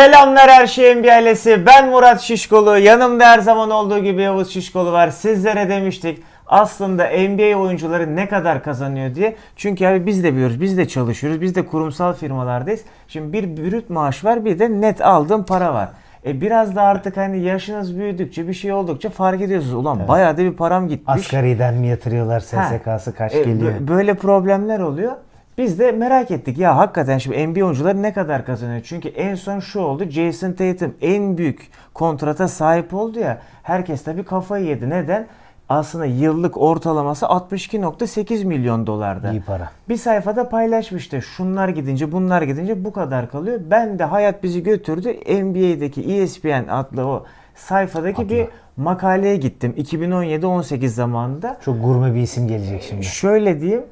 Selamlar her şeyin bir ailesi. Ben Murat Şişkolu. Yanımda her zaman olduğu gibi Yavuz Şişkolu var. Sizlere demiştik aslında NBA oyuncuları ne kadar kazanıyor diye. Çünkü abi biz de biliyoruz. Biz de çalışıyoruz. Biz de kurumsal firmalardayız. Şimdi bir brüt maaş var bir de net aldığım para var. E biraz da artık hani yaşınız büyüdükçe bir şey oldukça fark ediyorsunuz. Ulan bayağı da bir param gitmiş. Asgariden mi yatırıyorlar. SSK'sı kaç E, geliyor? bö- Böyle problemler oluyor. Biz de merak ettik ya hakikaten şimdi NBA oyuncuları ne kadar kazanıyor? Çünkü en son şu oldu. Jason Tatum en büyük kontrata sahip oldu ya. Herkes tabii kafayı yedi. Neden? Aslında yıllık ortalaması 62.8 milyon dolarda. İyi para. Bir sayfada paylaşmıştı. Şunlar gidince bunlar gidince bu kadar kalıyor. Ben de hayat bizi götürdü. NBA'deki ESPN adlı o sayfadaki Adlı. bir makaleye gittim. 2017-18 zamanında. Çok gurme bir isim gelecek şimdi. Şöyle diyeyim.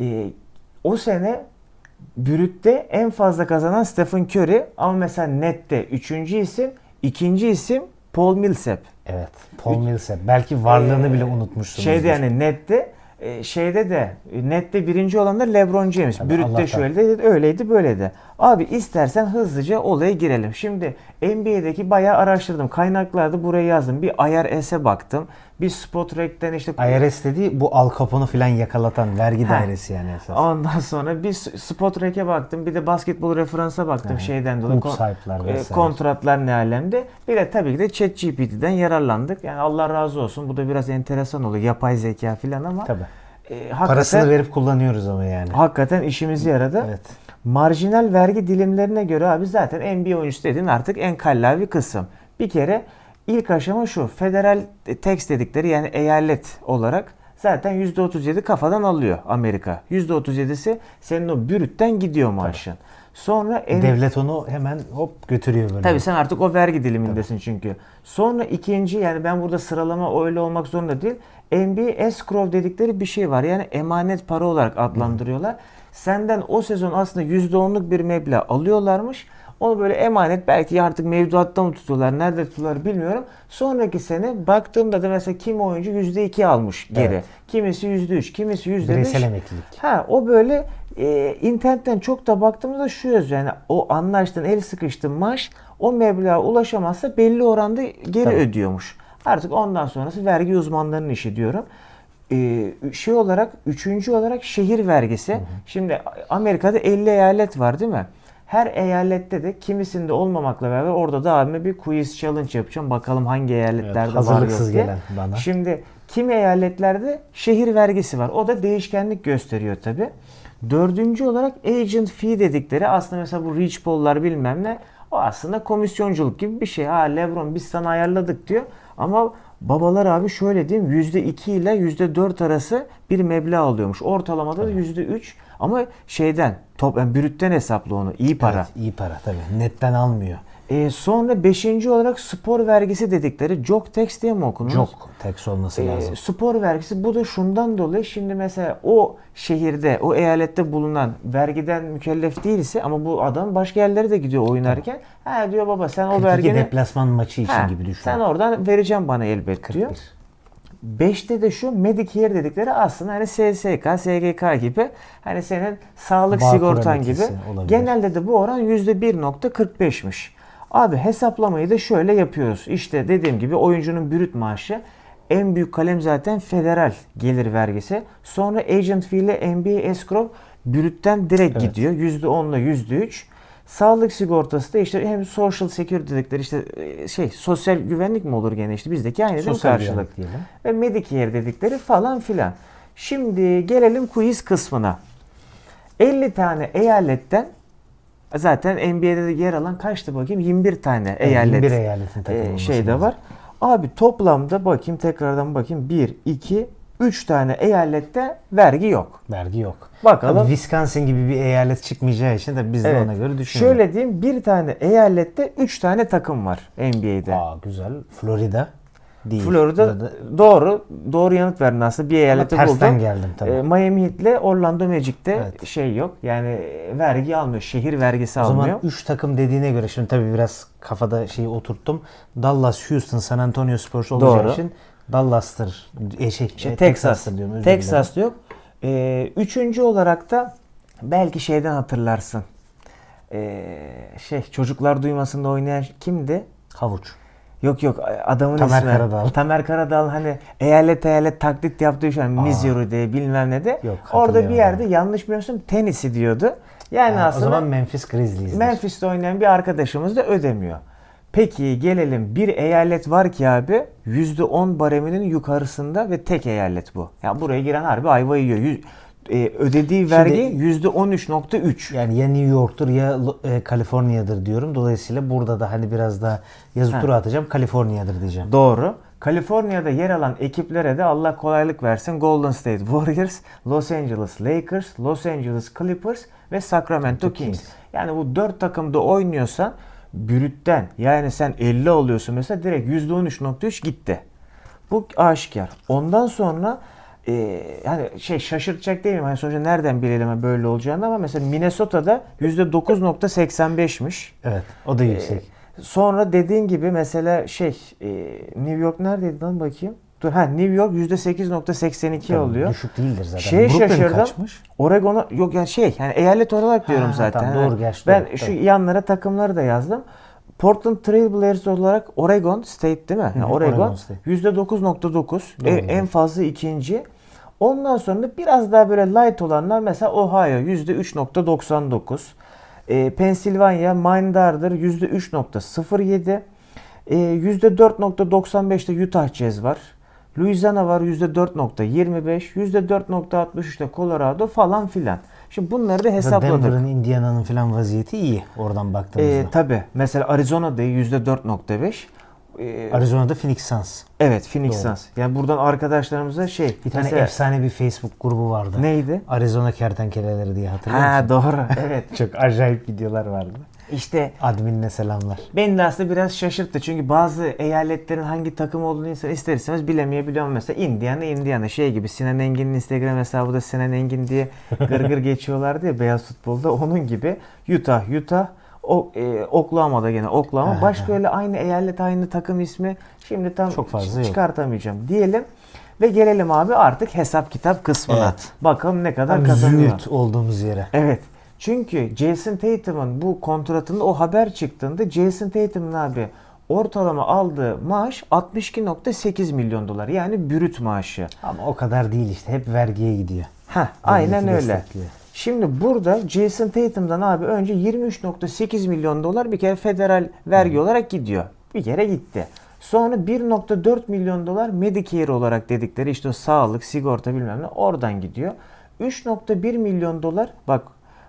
e, o sene Brüt'te en fazla kazanan Stephen Curry ama mesela nette üçüncü isim, ikinci isim Paul Millsap. Evet. Paul Millsap. Belki varlığını Ee, bile unutmuşsunuz. Şeyde yani nette e, şeyde de nette birinci olan da LeBron James. Tabii, Brüt'te Allah'tan. şöyle de öyleydi böyle de. Abi istersen hızlıca olaya girelim. Şimdi NBA'deki bayağı araştırdım. Kaynaklarda buraya yazdım. Bir IRS'e baktım. Bir Spotrack'ten işte IRS dediği bu Al Capone'u falan yakalatan vergi dairesi yani esas. Ondan sonra bir Spotrack'e baktım. Bir de basketbol referansa baktım Hı. şeyden dolayı. Kon- e, vesaire. kontratlar ne alemde. Bir de tabii ki de ChatGPT'den yararlandık. Yani Allah razı olsun. Bu da biraz enteresan oluyor. Yapay zeka falan ama Tabii. e, Parasını verip kullanıyoruz ama yani. hakikaten işimize yaradı. Evet. Marjinal vergi dilimlerine göre abi zaten NBA oyuncusu dediğin artık en kallavi kısım. Bir kere ilk aşama şu. Federal tax dedikleri yani eyalet olarak zaten %37 kafadan alıyor Amerika. %37'si senin o bürütten gidiyor maaşın. Sonra en, Devlet onu hemen hop götürüyor böyle. Tabii sen artık o vergi dilimindesin çünkü. Sonra ikinci yani ben burada sıralama öyle olmak zorunda değil. NBA escrow dedikleri bir şey var. Yani emanet para olarak adlandırıyorlar. Senden o sezon aslında %10'luk bir meblağ alıyorlarmış. Onu böyle emanet belki artık mevduatta mı tutuyorlar, nerede tutuyorlar bilmiyorum. Sonraki sene baktığımda da mesela kim oyuncu %2 almış geri. Evet. Kimisi %3, kimisi %5. Bireysel emeklilik. Ha o böyle e, internetten çok da baktığımızda şu yazıyor yani o anlaştığın el sıkıştığın maaş o meblağa ulaşamazsa belli oranda geri Tabii. ödüyormuş. Artık ondan sonrası vergi uzmanlarının işi diyorum. E, şey olarak üçüncü olarak şehir vergisi. Şimdi Amerika'da 50 eyalet var değil mi? Her eyalette de kimisinde olmamakla beraber orada da abime bir quiz challenge yapacağım. Bakalım hangi eyaletlerde Evet, var hazırlıksız diye. gelen bana. Şimdi kimi eyaletlerde şehir vergisi var. O da değişkenlik gösteriyor tabi. Dördüncü olarak agent fee dedikleri aslında mesela bu Rich Paul'lar bilmem ne o aslında komisyonculuk gibi bir şey. Ha Lebron biz sana ayarladık diyor. Ama babalar abi şöyle diyeyim %2 ile %4 arası bir meblağ alıyormuş. Ortalamada da %3 ama şeyden top yani brütten hesaplı onu iyi para. Evet, iyi para tabii. Netten almıyor. Ee, sonra beşinci olarak spor vergisi dedikleri jog tax diye mi okunur? Çok tax olması Ee, lazım. spor vergisi bu da şundan dolayı şimdi mesela o şehirde o eyalette bulunan vergiden mükellef değilse ama bu adam başka yerlere de gidiyor oynarken ha diyor baba sen o 42 vergini deplasman maçı için Ha, gibi düşün. sen oradan vereceğim bana elbet diyor. 41. 5'te de şu Medicare dedikleri aslında hani SSK, SGK gibi hani senin sağlık Bağkur sigortan gibi. olabilir. Genelde de bu oran %1.45'miş. Abi hesaplamayı da şöyle yapıyoruz. İşte dediğim gibi oyuncunun brüt maaşı en büyük kalem zaten federal gelir vergisi. Sonra agent fee ile NBA escrow brütten direkt Evet. gidiyor. %10 ile %3. Sağlık sigortası da işte hem social security dedikleri işte e, şey sosyal güvenlik mi olur gene işte bizdeki aynı değil mi karşılık? diyelim. ve Medicare dedikleri falan filan. Şimdi gelelim quiz kısmına. 50 tane eyaletten zaten NBA'de de yer alan kaçtı bakayım 21 tane eyalet 21 eyaletin takımı e, olması şeyde lazım. var. Abi toplamda bakayım tekrardan bakayım 1 2 3 tane eyalette vergi yok. Vergi yok. Bakalım. Tabii Wisconsin gibi bir eyalet çıkmayacağı için de biz de Evet. ona göre düşünüyoruz. Şöyle diyeyim bir tane eyalette 3 tane takım var NBA'de. Aa güzel. Florida değil. Florida doğru doğru yanıt verdin aslında bir eyalette tersten buldum. geldim tabii. Ee, Miami Heat'le Orlando Magic'te Evet. şey yok. Yani e, vergi almıyor. Şehir vergisi o almıyor. zaman 3 takım dediğine göre şimdi tabii biraz kafada şeyi oturttum. Dallas, Houston, San Antonio Spurs olacağı Doğru. için Dallas'tır. E, şey, e, Texas. Texas'tır diyorum. Texas'ta yok. Ee, üçüncü olarak da belki şeyden hatırlarsın. Ee, şey çocuklar duymasında oynayan kimdi? Havuç. Yok yok adamın Tamer ismi. Karadağ. Tamer Karadağ hani eyalet eyalet taklit yaptığı şu an Missouri diye bilmem ne de. Yok, Orada bir yerde yanlış bilmiyorsam tenisi diyordu. Yani o aslında zaman Memphis Grizzlies'dir. Memphis'te oynayan bir arkadaşımız da ödemiyor. Peki gelelim bir eyalet var ki abi %10 bareminin yukarısında ve tek eyalet bu. Ya buraya giren harbi ayva yiyor. Yüz- e, ödediği vergi %13.3. Yani ya New York'tur ya e, Kaliforniya'dır diyorum. Dolayısıyla burada da hani biraz daha yazı tura atacağım. Kaliforniya'dır diyeceğim. Doğru. Kaliforniya'da yer alan ekiplere de Allah kolaylık versin. Golden State Warriors, Los Angeles Lakers, Los Angeles Clippers ve Sacramento Kings. Kings. Yani bu dört takımda oynuyorsan brütten yani sen 50 alıyorsun mesela direkt %13.3 gitti. Bu aşikar. Ondan sonra e, yani şey şaşırtacak değil mi? Hani sonuçta nereden bilelim ha böyle olacağını ama mesela Minnesota'da %9.85'miş. Evet. O da yüksek. Sonra dediğin gibi mesela şey e, New York neredeydi lan bakayım? Dur ha New York %8.82 Tabii, oluyor. Düşük değildir zaten. Şeye Brooklyn şaşırdım. kaçmış? Oregon'a yok yani şey yani eyalet olarak diyorum Ha, zaten. tamam, doğru, gerçi Ben doğru, şu yanlara takımları da yazdım. Portland Trail Blazers olarak Oregon State değil mi? Hı hı, Yani Oregon, Oregon State. %9.9 Doğru, e, en fazla ikinci. Ondan sonra biraz daha böyle light olanlar mesela Ohio %3.99. E, Pennsylvania Mindar'dır %3.07. E, %4.95'te Utah Jazz var. Louisiana var %4.25, %4.63'te Colorado falan filan. Şimdi bunları da hesapladık. Denver'ın, Indiana'nın falan vaziyeti iyi oradan baktığımızda. E, tabii. Mesela Arizona'da %4.5. E, Arizona'da Phoenix Suns. evet Phoenix Doğru. Suns. Yani buradan arkadaşlarımıza şey. Bir tane mesela- efsane bir Facebook grubu vardı. Neydi? Arizona kertenkeleleri diye hatırlıyor Ha musun? doğru. Evet. Çok acayip videolar vardı. İşte Adminine selamlar. beni de aslında biraz şaşırttı. Çünkü bazı eyaletlerin hangi takım olduğunu insan ister istemez bilemeyebiliyor. Mesela Indiana, Indiana şey gibi Sinan Engin'in Instagram hesabı da Sinan Engin diye gırgır geçiyorlardı ya beyaz futbolda. Onun gibi Utah, Utah, o, e, Oklahoma'da gene Oklahoma. Başka öyle aynı eyalet, aynı takım ismi şimdi tam Çok fazla yok. çıkartamayacağım diyelim. Ve gelelim abi artık hesap kitap kısmına. Evet. Bakalım ne kadar Tam kazanıyor. züğürt olduğumuz yere. Evet. Çünkü Jason Tatum'un bu kontratında o haber çıktığında Jason Tatum'un abi ortalama aldığı maaş 62.8 milyon dolar. Yani brüt maaşı. Ama o kadar değil işte. Hep vergiye gidiyor. Ha, aynen öyle. destekliyor. Şimdi burada Jason Tatum'dan abi önce 23.8 milyon dolar bir kere federal vergi olarak gidiyor. Bir kere gitti. Sonra 1.4 milyon dolar Medicare olarak dedikleri işte o sağlık, sigorta bilmem ne oradan gidiyor. 3.1 milyon dolar bak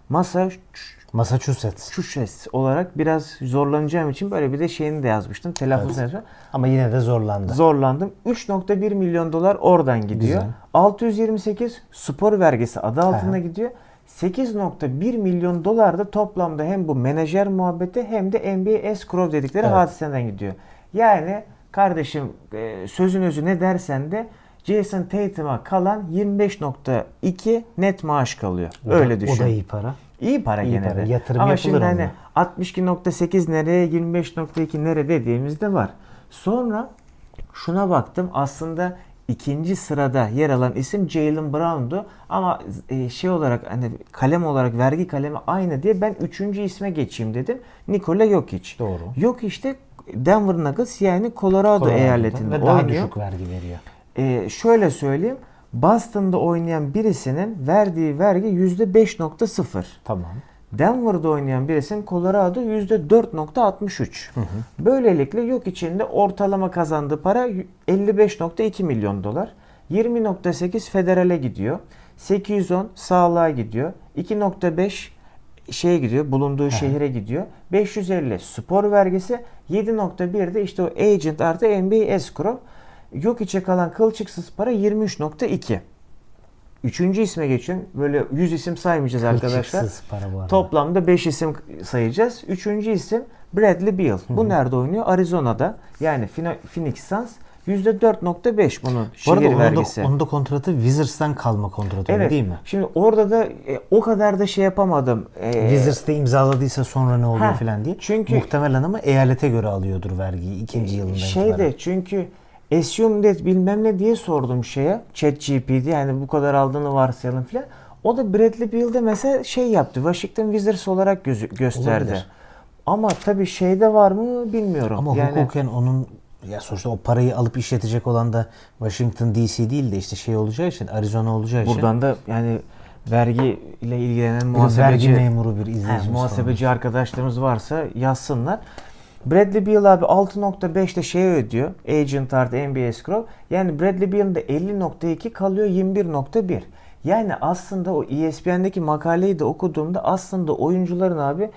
Massachusetts. Massachusetts olarak biraz zorlanacağım için böyle bir de şeyini de yazmıştım. Telaffuz Evet. Ama yine de zorlandı. Zorlandım. 3.1 milyon dolar oradan gidiyor. Güzel. 628 spor vergisi adı altında Aha. gidiyor. 8.1 milyon dolar da toplamda hem bu menajer muhabbeti hem de NBA escrow dedikleri Evet. hadiseden gidiyor. Yani kardeşim e, sözün özü ne dersen de Jason Tatum'a kalan 25.2 net maaş kalıyor. O da- Öyle düşün. O da iyi para. İyi para İyi gene para. de. Yatırım Ama yapılır şimdi hani onunla. 62.8 nereye 25.2 nere dediğimiz de var. Sonra şuna baktım aslında ikinci sırada yer alan isim Jalen Brown'du ama e, şey olarak hani kalem olarak vergi kalemi aynı diye ben üçüncü isme geçeyim dedim. Nikola Jokic. Doğru. Jokic de Denver Nuggets yani Colorado, Colorado'da eyaletinde ve daha oynuyor. düşük vergi veriyor. Ee, şöyle söyleyeyim. Boston'da oynayan birisinin verdiği vergi %5.0. Tamam. Denver'da oynayan birisinin Colorado %4.63. Böylelikle yok içinde ortalama kazandığı para 55.2 milyon dolar. 20.8 federale gidiyor. 810 sağlığa gidiyor. 2.5 şeye gidiyor, bulunduğu şehire gidiyor. 550 spor vergisi, 7.1 de işte o agent artı NBA escrow. Yok içe kalan kılçıksız para 23.2. Üçüncü isme geçin. Böyle 100 isim saymayacağız arkadaşlar. Para bu arada. Toplamda 5 isim sayacağız. Üçüncü isim Bradley Beal. Bu nerede oynuyor? Arizona'da. Yani Phoenix- Suns %4.5 bunun Bu arada şehir onun vergisi. da, onun da kontratı Wizards'tan kalma kontratı evet. değil mi? Şimdi orada da e, o kadar da şey yapamadım. E, Wizards'ta imzaladıysa sonra ne oluyor Ha, falan diye. çünkü- Muhtemelen ama eyalete göre alıyordur vergiyi ikinci yılından itibaren. Şeyde çünkü assume that bilmem ne diye sordum şeye ChatGPT yani bu kadar aldığını varsayalım filan. O da Bradley Beal'de mesela şey yaptı. Washington Wizards olarak gözü, gösterdi. Olabilir. Ama tabii şeyde var mı bilmiyorum. Ama yani hukuken onun ya sonuçta o parayı alıp işletecek olan da Washington DC değil de işte şey olacağı için Arizona olacağı için buradan da yani vergi ile ilgilenen bir vergi muhasebeci memuru bir izleyicimiz muhasebeci arkadaşlarımız varsa yazsınlar. Bradley Beal abi 6.5'te şeye ödüyor. Agent artı NBA escrow. Yani Bradley Beal'ın da 50.2 kalıyor 21.1. Yani aslında o ESPN'deki makaleyi de okuduğumda aslında oyuncuların abi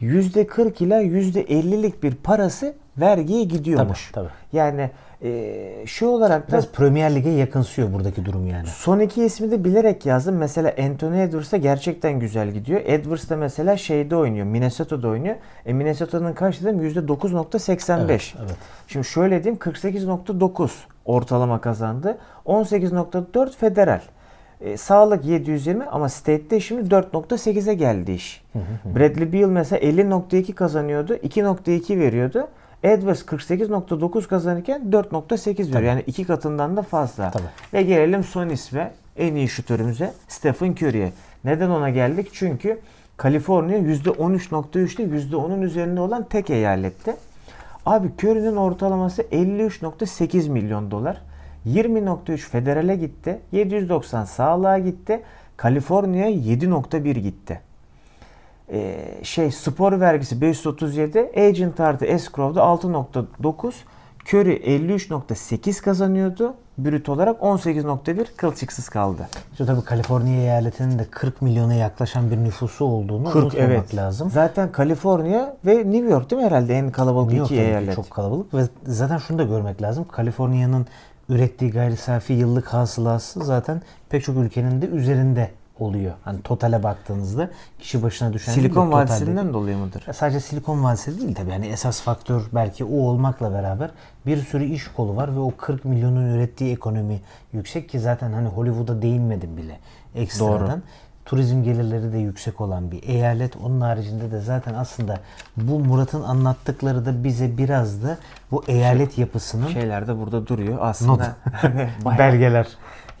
%40 ila %50'lik bir parası vergiye gidiyormuş. Tabii, Yani e, şu olarak da Biraz Premier Lig'e yakınsıyor buradaki durum yani. Son iki ismi de bilerek yazdım. Mesela Anthony Edwards da gerçekten güzel gidiyor. Edwards da mesela şeyde oynuyor. Minnesota'da oynuyor. E Minnesota'nın kaç dedim? %9.85. Evet, evet. Şimdi şöyle diyeyim 48.9 ortalama kazandı. 18.4 federal. E, sağlık 720 ama state'de şimdi 4.8'e geldi iş. Bradley Beal mesela 50.2 kazanıyordu. 2.2 veriyordu. Edwards 48.9 kazanırken 4.8 veriyor. Yani iki katından da fazla. Tabii. Ve gelelim son isme en iyi şutörümüze Stephen Curry'e. Neden ona geldik? Çünkü Kaliforniya %13.3'te %10'un üzerinde olan tek eyalette. Abi Curry'nin ortalaması 53.8 milyon dolar. 20.3 federale gitti. 790 sağlığa gitti. Kaliforniya 7.1 gitti. Ee, şey spor vergisi 537, agent artı escrow'da 6.9, Curry 53.8 kazanıyordu. Brüt olarak 18.1 kılçıksız kaldı. İşte tabii Kaliforniya eyaletinin de 40 milyona yaklaşan bir nüfusu olduğunu 40 unutmamak evet. lazım. Zaten Kaliforniya ve New York değil mi herhalde en kalabalık New York iki eyalet. çok kalabalık ve zaten şunu da görmek lazım. Kaliforniya'nın ürettiği gayri safi yıllık hasılası zaten pek çok ülkenin de üzerinde oluyor. Hani totale baktığınızda kişi başına düşen Silikon Vadisi'nden dolayı mıdır? Ya Sadece Silikon Vadisi değil tabii. Yani esas faktör belki o olmakla beraber bir sürü iş kolu var ve o 40 milyonun ürettiği ekonomi yüksek ki zaten hani Hollywood'a değinmedim bile ekstradan. Doğru. Turizm gelirleri de yüksek olan bir eyalet. Onun haricinde de zaten aslında bu Murat'ın anlattıkları da bize biraz da bu eyalet yapısının Şeyler de burada duruyor aslında. bayağı- belgeler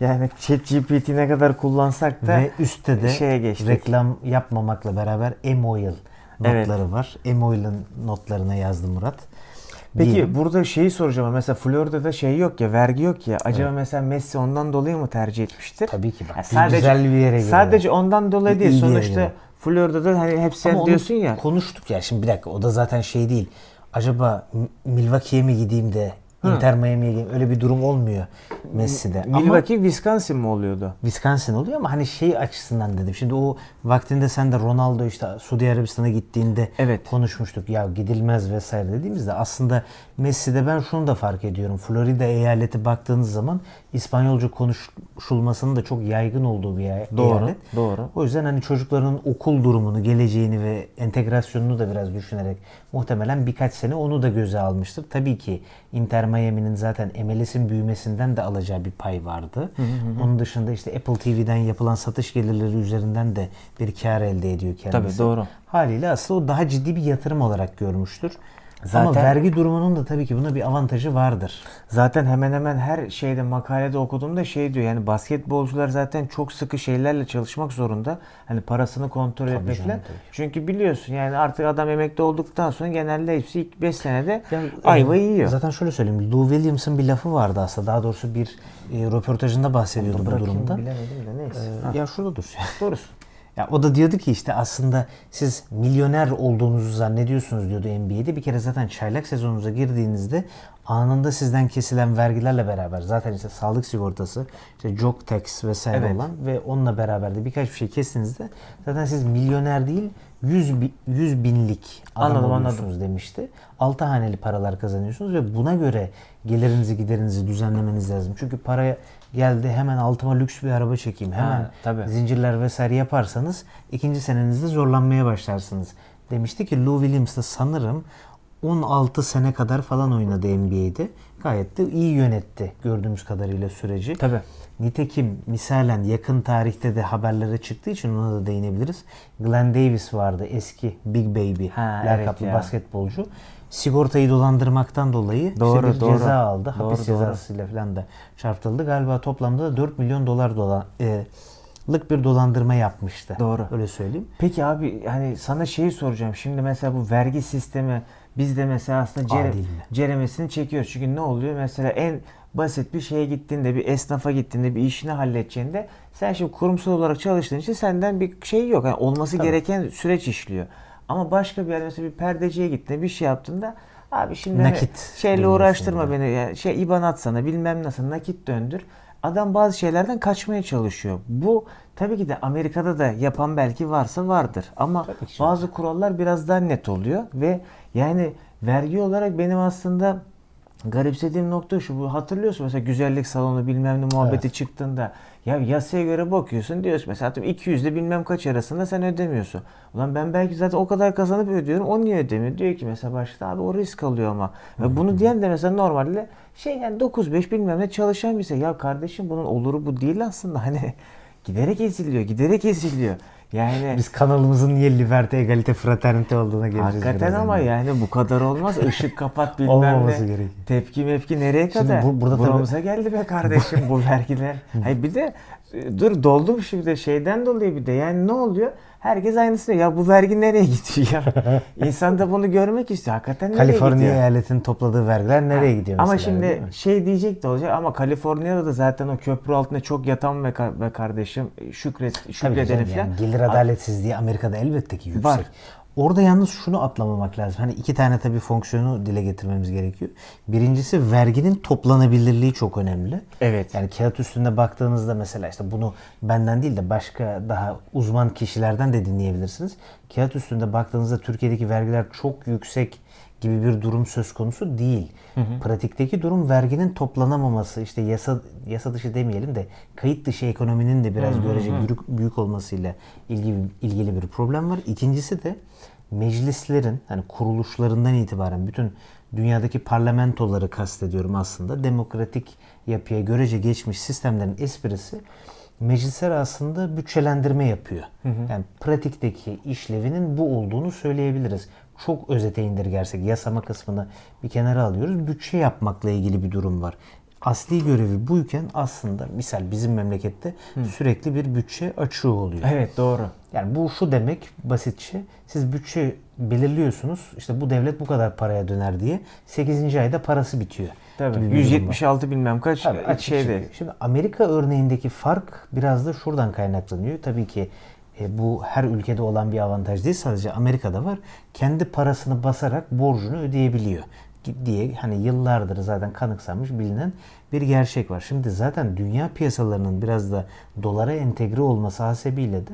yani ChatGPT ne kadar kullansak da ve üstte de şeye geçtik. reklam yapmamakla beraber Emoil Evet. notları var. Emoil'in notlarına yazdı Murat. Peki Diyelim. burada şeyi soracağım. Mesela Florida'da şey yok ya, vergi yok ya. Acaba mesela Messi ondan dolayı mı tercih etmiştir? Tabii ki bak. Bir sadece güzel bir yere giriyor. Sadece ondan dolayı değil. bir yere Sonuçta. Florida'da hani hep sen Ama diyorsun ya. Konuştuk ya şimdi bir dakika o da zaten şey değil. Acaba Milwaukee'ye mi gideyim de Inter Miami'ye gideyim öyle bir durum olmuyor Messi'de. Ama Milwaukee, Wisconsin mi oluyordu? Wisconsin oluyor ama hani şey açısından dedim. Şimdi o vaktinde sen de Ronaldo işte Suudi Arabistan'a gittiğinde Evet. konuşmuştuk. Ya gidilmez vesaire dediğimizde aslında Messi'de ben şunu da fark ediyorum. Florida eyaleti baktığınız zaman İspanyolca konuşulmasının da çok yaygın olduğu bir eyalet. Doğru, doğru. O yüzden hani çocukların okul durumunu, geleceğini ve entegrasyonunu da biraz düşünerek muhtemelen birkaç sene onu da göze almıştır. Tabii ki Inter Miami'nin zaten MLS'in büyümesinden de alacağı bir pay vardı. Onun dışında işte Apple TV'den yapılan satış gelirleri üzerinden de bir kar elde ediyor kendisi. Tabii, doğru. Haliyle aslında o daha ciddi bir yatırım olarak görmüştür. Ama Zaten- vergi durumunun da tabii ki buna bir avantajı vardır. Zaten hemen hemen her şeyde makalede okuduğumda şey diyor yani basketbolcular zaten çok sıkı şeylerle çalışmak zorunda. Hani parasını kontrol etmek canım, tabii. Çünkü biliyorsun yani artık adam emekli olduktan sonra genelde hepsi ilk 5 senede Ya, ayva e, yiyor. Zaten şöyle söyleyeyim. Lou Williams'ın bir lafı vardı aslında. Daha doğrusu bir e, röportajında bahsediyordu bu durumda. bilemedim de neyse. Ee, ya şurada dur. Doğrusu. Ya o da diyordu ki işte aslında siz milyoner olduğunuzu zannediyorsunuz diyordu NBA'de. Bir kere zaten çaylak sezonunuza girdiğinizde anında sizden kesilen vergilerle beraber zaten işte sağlık sigortası, işte job tax vesaire Evet. olan ve onunla beraber de birkaç bir şey kestiğinizde zaten siz milyoner değil 100, bi- 100 binlik adam Anladım, oluyorsunuz demişti. Altı haneli paralar kazanıyorsunuz ve buna göre gelirinizi giderinizi düzenlemeniz lazım. Çünkü para geldi hemen altıma lüks bir araba çekeyim. Hemen Ha, tabii. zincirler vesaire yaparsanız ikinci senenizde zorlanmaya başlarsınız. Demişti ki Lou Williams da sanırım 16 sene kadar falan oynadı NBA'de. Gayet de iyi yönetti gördüğümüz kadarıyla süreci. Tabii. Nitekim misalen yakın tarihte de haberlere çıktığı için ona da değinebiliriz. Glenn Davis vardı eski Big Baby Ha, lakaplı evet ya. basketbolcu. Sigortayı dolandırmaktan dolayı Doğru, işte bir doğru. ceza aldı. Doğru, Hapis doğru. cezasıyla falan da çarptırıldı. Galiba toplamda da 4 milyon dolar dolan, e, milyarlık bir dolandırma yapmıştı. Doğru. Öyle söyleyeyim. Peki abi hani sana şeyi soracağım. Şimdi mesela bu vergi sistemi biz de mesela aslında cere- ceremesini çekiyoruz. Çünkü ne oluyor? Mesela en basit bir şeye gittiğinde, bir esnafa gittiğinde, bir işini halledeceğinde sen şimdi kurumsal olarak çalıştığın için senden bir şey yok. Yani olması Tabii. gereken süreç işliyor. Ama başka bir yer mesela bir perdeciye gittiğinde bir şey yaptığında abi şimdi hani Nakit şeyle dönüyorsun uğraştırma yani. beni. Yani şey IBAN atsana bilmem nasıl nakit döndür. Adam bazı şeylerden kaçmaya çalışıyor. Bu tabii ki de Amerika'da da yapan belki varsa vardır. Ama bazı kurallar biraz daha net oluyor ve yani vergi olarak benim aslında garipsediğim nokta şu. Bu hatırlıyorsun mesela güzellik salonu bilmem ne muhabbeti Evet. çıktığında ya yasaya göre bakıyorsun diyorsun mesela atıyorum 200 ile bilmem kaç arasında sen ödemiyorsun. Ulan ben belki zaten o kadar kazanıp ödüyorum o niye ödemiyor? Diyor ki mesela başta abi o risk alıyor ama. Ve bunu diyen de mesela normalde şey yani 9-5 bilmem ne çalışan bir şey. Ya kardeşim bunun oluru bu değil aslında hani giderek eziliyor giderek eziliyor. Yani Biz kanalımızın niye liberté, egalite, fraternite olduğuna geleceğiz. Hakikaten ama yani bu kadar olmaz. Işık kapat bilmem Olmaması ne. gerekiyor. Tepki mepki nereye Şimdi kadar? bu- burada tabii- Buramıza geldi be kardeşim bu vergiler. Hayır bir de e, dur doldum şimdi şeyden dolayı bir de yani ne oluyor? Herkes aynısını ya bu vergi nereye gidiyor ya? İnsan da bunu görmek istiyor. Hakikaten nereye Kaliforniya gidiyor? eyaletinin topladığı vergiler nereye gidiyor mesela? Ama şimdi şey diyecek de olacak ama Kaliforniya'da da zaten o köprü altında çok yatan ve, ka- ve kardeşim şükret canım, falan. yani gelir adaletsizliği Amerika'da elbette ki yüksek. Var. Orada yalnız şunu atlamamak lazım. Hani iki tane tabii fonksiyonu dile getirmemiz gerekiyor. Birincisi verginin toplanabilirliği çok önemli. Evet. Yani kağıt üstünde baktığınızda mesela işte bunu benden değil de başka daha uzman kişilerden de dinleyebilirsiniz. Kağıt üstünde baktığınızda Türkiye'deki vergiler çok yüksek gibi bir durum söz konusu değil. Pratikteki durum verginin toplanamaması, işte yasa yasa dışı demeyelim de kayıt dışı ekonominin de biraz görece büyük, büyük olmasıyla ilgili ilgili bir problem var. İkincisi de meclislerin hani kuruluşlarından itibaren bütün dünyadaki parlamentoları kastediyorum aslında. Demokratik yapıya görece geçmiş sistemlerin esprisi meclisler aslında bütçelendirme yapıyor. Yani pratikteki işlevinin bu olduğunu söyleyebiliriz. Çok özete indirgersek yasama kısmını bir kenara alıyoruz. Bütçe yapmakla ilgili bir durum var. Asli görevi buyken aslında misal bizim memlekette sürekli bir bütçe açığı oluyor. Evet doğru. Yani bu şu demek basitçe siz bütçe belirliyorsunuz işte bu devlet bu kadar paraya döner diye 8. ayda parası bitiyor. Tabii. gibi bir durum var. 176 bilmem kaç Tabii, şeyde. çıkıyor. Şimdi Amerika örneğindeki fark biraz da şuradan kaynaklanıyor. Tabii ki e, bu her ülkede olan bir avantaj değil sadece Amerika'da var. Kendi parasını basarak borcunu ödeyebiliyor diye hani yıllardır zaten kanıksanmış bilinen bir gerçek var. Şimdi zaten dünya piyasalarının biraz da dolara entegre olması hasebiyle de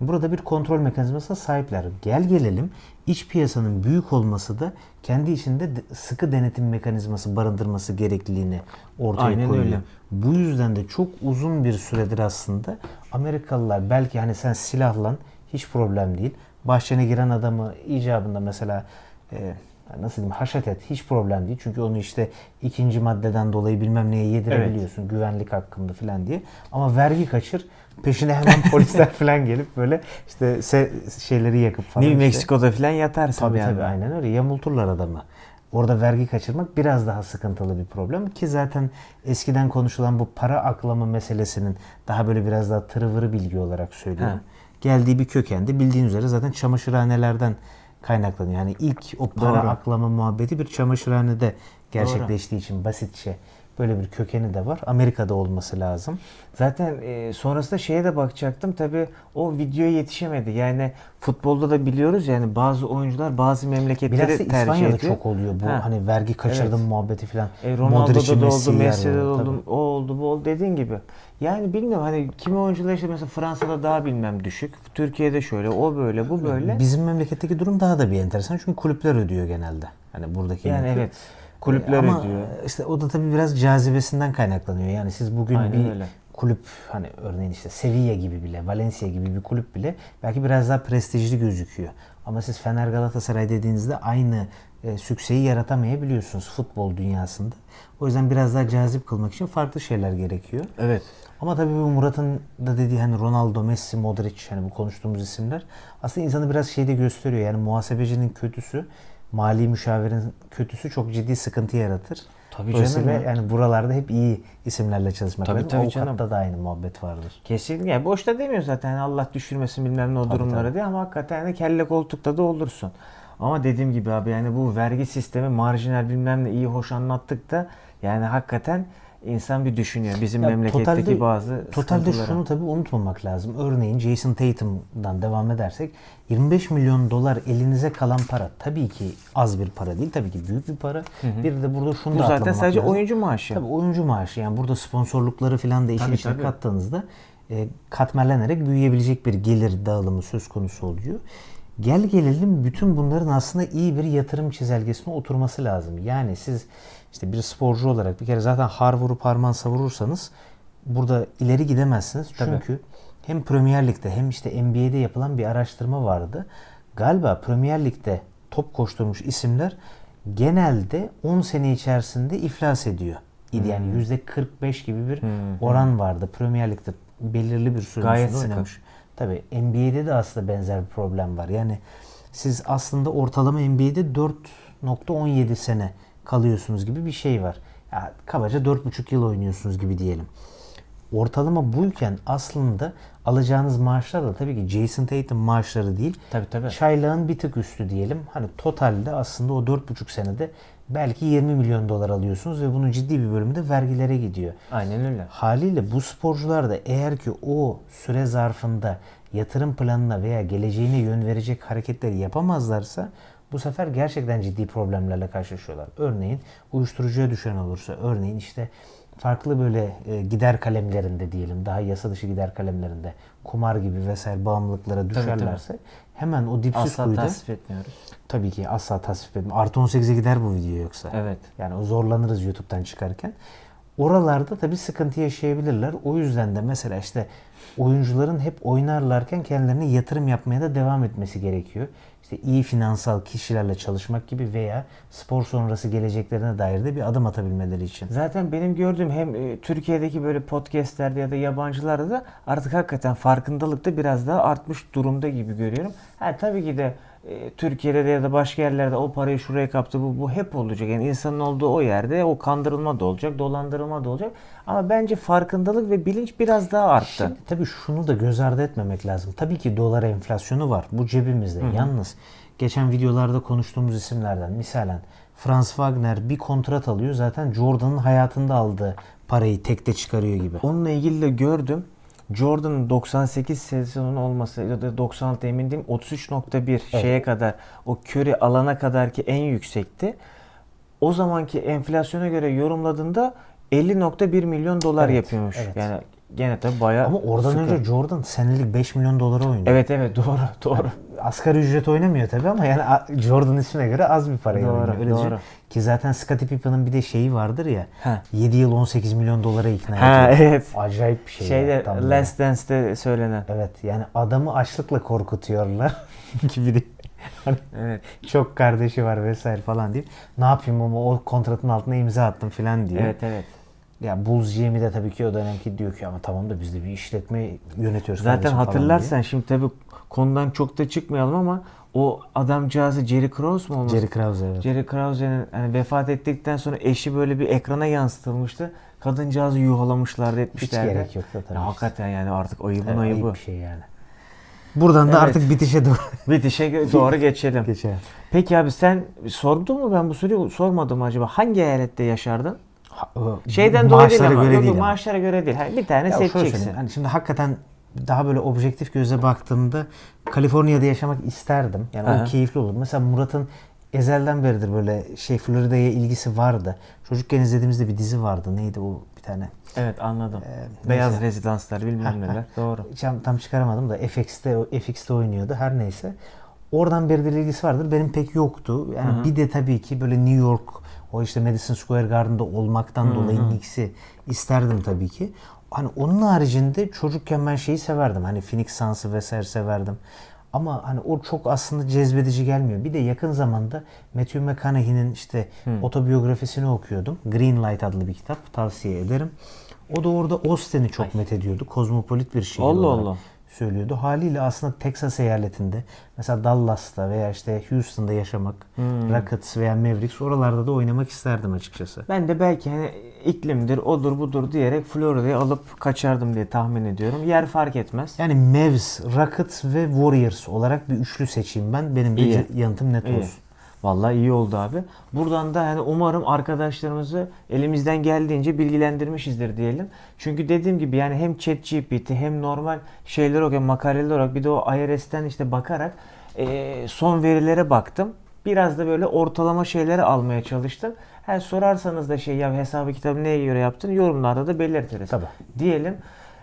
burada bir kontrol mekanizmasına sahipler. Gel gelelim iç piyasanın büyük olması da kendi içinde de- sıkı denetim mekanizması barındırması gerekliliğini ortaya Aynen koyuyor. öyle. Bu yüzden de çok uzun bir süredir aslında Amerikalılar belki hani sen silahlan hiç problem değil. Bahçene giren adamı icabında mesela e, nasıl diyeyim haşat et hiç problem değil. Çünkü onu işte ikinci maddeden dolayı bilmem neye yedirebiliyorsun. Güvenlik hakkında falan diye. Ama vergi kaçır peşine hemen polisler falan gelip böyle işte se- şeyleri yakıp falan. New işte- Mexico'da falan yatarsın Tabii yani. tabii aynen öyle. Yamulturlar adamı. Orada vergi kaçırmak biraz daha sıkıntılı bir problem ki zaten eskiden konuşulan bu para aklama meselesinin daha böyle biraz daha tırıvırı bilgi olarak söylüyorum. Ha. Geldiği bir kökende bildiğin üzere zaten çamaşırhanelerden kaynaklanıyor. Yani ilk o para Doğru. aklama muhabbeti bir çamaşırhanede gerçekleştiği için basitçe böyle bir kökeni de var. Amerika'da olması lazım. Zaten e, sonrasında şeye de bakacaktım. Tabii o videoya yetişemedi. Yani futbolda da biliyoruz yani bazı oyuncular bazı memleketleri Bilhassa tercih İspanya'da ediyor. çok oluyor bu Ha. hani vergi kaçırdım Evet. muhabbeti falan. E, Ronaldo'da da oldu, Messi'de de oldu, o oldu, bu oldu dediğin gibi. Yani bilmiyorum hani kimi oyuncular işte mesela Fransa'da daha bilmem düşük. Türkiye'de şöyle, o böyle, bu böyle. Bizim memleketteki durum daha da bir enteresan çünkü kulüpler ödüyor genelde. Hani buradaki Yani yönetim. evet. Kulüpler Ama ödüyor. işte o da tabii biraz cazibesinden kaynaklanıyor. Yani siz bugün Aynen bir öyle. kulüp hani örneğin işte Sevilla gibi bile, Valencia gibi bir kulüp bile belki biraz daha prestijli gözüküyor. Ama siz Fener Galatasaray dediğinizde aynı e, sükseyi yaratamayabiliyorsunuz futbol dünyasında. O yüzden biraz daha cazip kılmak için farklı şeyler gerekiyor. Evet. Ama tabii bu Murat'ın da dediği hani Ronaldo, Messi, Modric hani bu konuştuğumuz isimler aslında insanı biraz şeyde gösteriyor. Yani muhasebecinin kötüsü, mali müşavirin kötüsü çok ciddi sıkıntı yaratır. Tabii Dolayısıyla canım ya. yani buralarda hep iyi isimlerle çalışmak Tabii, lazım. tabii Avukatta canım. da aynı muhabbet vardır. Kesinlikle. Yani boşta demiyor zaten Allah düşürmesin bilmem ne o durumları tabii. diye ama hakikaten de kelle koltukta da olursun. Ama dediğim gibi abi yani bu vergi sistemi marjinal bilmem ne iyi hoş anlattık da yani hakikaten insan bir düşünüyor bizim Ya memleketteki totalde- bazı Totalde şunu tabii unutmamak lazım. Örneğin Jason Tatum'dan devam edersek 25 milyon dolar elinize kalan para tabii ki az bir para değil. Tabii ki büyük bir para. Bir de burada şunu Bu da zaten sadece lazım. oyuncu maaşı. Tabii oyuncu maaşı yani burada sponsorlukları falan da işin Tabii, içine tabii. kattığınızda e, katmerlenerek büyüyebilecek bir gelir dağılımı söz konusu oluyor. Gel gelelim bütün bunların aslında iyi bir yatırım çizelgesine oturması lazım. Yani siz işte bir sporcu olarak bir kere zaten har vurup harman savurursanız burada ileri gidemezsiniz. Tabii. Çünkü hem Premier Lig'de hem işte NBA'de yapılan bir araştırma vardı. Galiba Premier Lig'de top koşturmuş isimler genelde 10 sene içerisinde iflas ediyor. idi. Yani Hmm. %45 gibi bir oran vardı. Premier Lig'de belirli bir süre Gayet oynamış. Tabii NBA'de de aslında benzer bir problem var. Yani siz aslında ortalama NBA'de 4.17 sene kalıyorsunuz gibi bir şey var. Ya, kabaca 4.5 yıl oynuyorsunuz gibi diyelim. Ortalama buyken aslında alacağınız maaşlar da tabii ki Jason Tatum maaşları değil. Tabii, tabii. Çaylağın bir tık üstü diyelim. Hani totalde aslında o 4.5 senede belki 20 milyon dolar alıyorsunuz ve bunun ciddi bir bölümü de vergilere gidiyor. Aynen öyle. Haliyle bu sporcular da eğer ki o süre zarfında yatırım planına veya geleceğine yön verecek hareketleri yapamazlarsa bu sefer gerçekten ciddi problemlerle karşılaşıyorlar. Örneğin uyuşturucuya düşen olursa, örneğin işte farklı böyle e, gider kalemlerinde diyelim, daha yasa dışı gider kalemlerinde kumar gibi vesaire bağımlılıklara düşerlerse hemen o dipsiz Asla kuyuda tasvip etmiyoruz. tabii ki asla tasvip etmem. Artı 18'e gider bu video yoksa. Evet. Yani o zorlanırız YouTube'dan çıkarken. Oralarda tabii sıkıntı yaşayabilirler. O yüzden de mesela işte oyuncuların hep oynarlarken kendilerine yatırım yapmaya da devam etmesi gerekiyor. İşte iyi finansal kişilerle çalışmak gibi veya spor sonrası geleceklerine dair de bir adım atabilmeleri için. Zaten benim gördüğüm hem e, Türkiye'deki böyle podcastlerde ya da yabancılarda da artık hakikaten farkındalık da biraz daha artmış durumda gibi görüyorum. Ha tabii ki de e, Türkiye'de de ya da başka yerlerde o parayı şuraya kaptı bu, bu hep olacak. Yani insanın olduğu o yerde o kandırılma da olacak, dolandırılma da olacak. Ama bence farkındalık ve bilinç biraz daha arttı. Şimdi tabii şunu da göz ardı etmemek lazım. Tabii ki dolar enflasyonu var. Bu cebimizde. Yalnız geçen videolarda konuştuğumuz isimlerden misalen Franz Wagner bir kontrat alıyor. Zaten Jordan'ın hayatında aldığı parayı tekte çıkarıyor gibi. Onunla ilgili de gördüm. Jordan'ın 98 sezonun olması ya da 96 emin değilim 33.1 şeye kadar o Curry alana kadar ki en yüksekti. O zamanki enflasyona göre yorumladığında 50.1 milyon dolar Evet, yapıyormuş. evet. Yani gene tabii bayağı Ama oradan sıkı. önce Jordan senelik 5 milyon dolara oynuyor. Evet evet doğru doğru. Asgari ücret oynamıyor tabii ama yani Jordan ismine göre az bir paraya Doğru, oynuyor. Öyle doğru. düşün. Ki zaten Scottie Pippen'ın bir de şeyi vardır ya. Ha. 7 yıl 18 milyon dolara ikna Ha ediyor. evet. Acayip bir şey. Şeyde ya, tam böyle. Last Dance'te söylenen. Evet yani adamı açlıkla korkutuyorlar gibi de hani Evet. çok kardeşi var vesaire falan deyip ne yapayım ama o kontratın altına imza attım falan diyor. Evet evet. Ya Bulls GM'i de tabii ki o dönemki diyor ki ama tamam da biz de bir işletme yönetiyoruz Zaten kardeşim hatırlarsan şimdi tabii konudan çok da çıkmayalım ama o adamcağızı Jerry Krause mu diye. Jerry Krause evet. Jerry Krause'nin hani vefat ettikten sonra eşi böyle bir ekrana yansıtılmıştı. Kadıncağızı yuhalamışlardı Hiç etmişlerdi. gerek yok da tabii. Ya hakikaten yani artık ayıbın Evet, ayıbı. ayıp bir şey yani. Buradan da Evet. artık bitişe doğru Bitişe doğru geçelim. geçelim. Peki abi sen sordun mu ben bu soruyu sormadım acaba? Hangi eyalette yaşardın? Şeyden dolayı değil maaşlara ama. göre Yok, değil yok, ama. maaşlara göre değil. Bir tane Ya seçeceksin. Hani şimdi hakikaten daha böyle objektif göze baktığımda Kaliforniya'da yaşamak isterdim. Yani Aha. o keyifli olur. Mesela Murat'ın ezelden beridir böyle şey Florida'ya ilgisi vardı. Çocukken izlediğimizde bir dizi vardı. Neydi o bir tane? Evet anladım. Ee, Beyaz neyse. rezidanslar bilmem neler. Doğru. Tam, tam çıkaramadım da FX'te FX'te oynuyordu. Her neyse. Oradan beridir ilgisi vardır. Benim pek yoktu. Yani bir de tabii ki böyle New York o işte Madison Square Garden'da olmaktan dolayı Knicks'i isterdim tabii ki. Hani onun haricinde çocukken ben şeyi severdim. Hani Phoenix Suns'ı vesaire severdim. Ama hani o çok aslında cezbedici gelmiyor. Bir de yakın zamanda Matthew McConaughey'nin işte otobiyografisini okuyordum. Green Light adlı bir kitap. Tavsiye ederim. O da orada Austin'i çok methediyordu. Kozmopolit bir şehir Allah olarak Allah. Söylüyordu. Haliyle aslında Texas eyaletinde mesela Dallas'ta veya işte Houston'da yaşamak, Rockets veya Mavericks oralarda da oynamak isterdim açıkçası. Ben de belki hani iklimdir, odur budur diyerek Florida'yı alıp kaçardım diye tahmin ediyorum. Yer fark etmez. Yani Mavs, Rockets ve Warriors olarak bir üçlü seçeyim ben. Benim ce- yanıtım net İyi. olsun. Vallahi iyi oldu abi. Buradan da hani umarım arkadaşlarımızı elimizden geldiğince bilgilendirmişizdir diyelim. Çünkü dediğim gibi yani hem ChatGPT hem normal şeyler olarak makaleler olarak bir de o IRS'ten işte bakarak eee, son verilere baktım. Biraz da böyle ortalama şeyleri almaya çalıştım. Ha, sorarsanız da şey ya hesabı kitabı neye göre yaptın yorumlarda da belirtiriz. Tabii. Diyelim.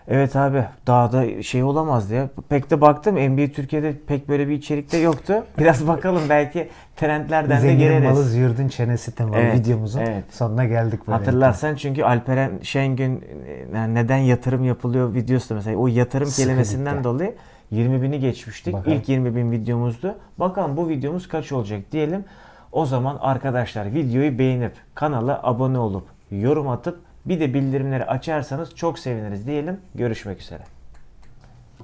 Evet abi daha da şey olamazdı ya. Pek de baktım NBA Türkiye'de pek böyle bir içerikte yoktu. Biraz bakalım belki trendlerden de Zenginin gireriz. malı züğürdün çenesi temalı Evet, videomuzun evet. sonuna geldik. böyle. Hatırlarsan çünkü Alperen Şengün e, yani neden yatırım yapılıyor videosu da mesela o yatırım Sıkı kelimesinden dikkat. dolayı 20 bini geçmiştik. Bakalım. İlk 20 bin videomuzdu. Bakalım bu videomuz kaç olacak diyelim. O zaman arkadaşlar videoyu beğenip kanala abone olup yorum atıp bir de bildirimleri açarsanız çok seviniriz diyelim. Görüşmek üzere.